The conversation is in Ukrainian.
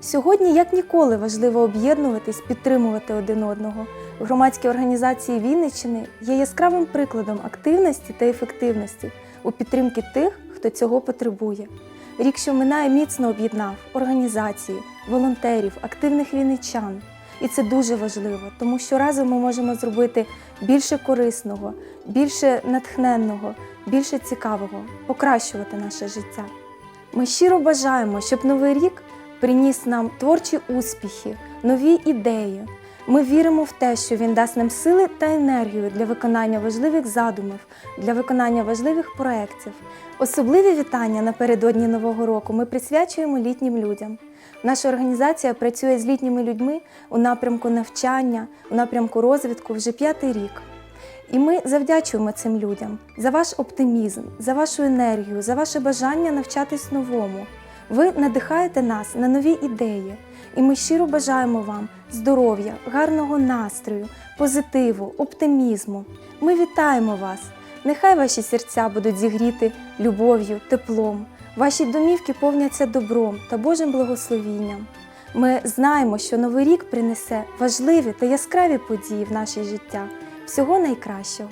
Сьогодні як ніколи важливо об'єднуватись, підтримувати один одного. Громадські організації Вінниччини є яскравим прикладом активності та ефективності у підтримки тих, хто цього потребує. Рік, що минає, міцно об'єднав організації, волонтерів, активних вінничан. І це дуже важливо, тому що разом ми можемо зробити більше корисного, більше натхненного, більше цікавого, покращувати наше життя. Ми щиро бажаємо, щоб новий рік приніс нам творчі успіхи, нові ідеї. Ми віримо в те, що він дасть нам сили та енергію для виконання важливих задумів, для виконання важливих проєктів. Особливі вітання напередодні Нового року ми присвячуємо літнім людям. Наша організація працює з літніми людьми у напрямку навчання, у напрямку розвитку вже п'ятий рік. І ми завдячуємо цим людям за ваш оптимізм, за вашу енергію, за ваше бажання навчатись новому. Ви надихаєте нас на нові ідеї, і ми щиро бажаємо вам здоров'я, гарного настрою, позитиву, оптимізму. Ми вітаємо вас! Нехай ваші серця будуть зігріти любов'ю, теплом, ваші домівки повняться добром та Божим благословінням. Ми знаємо, що новий рік принесе важливі та яскраві події в наше життя. Всього найкращого!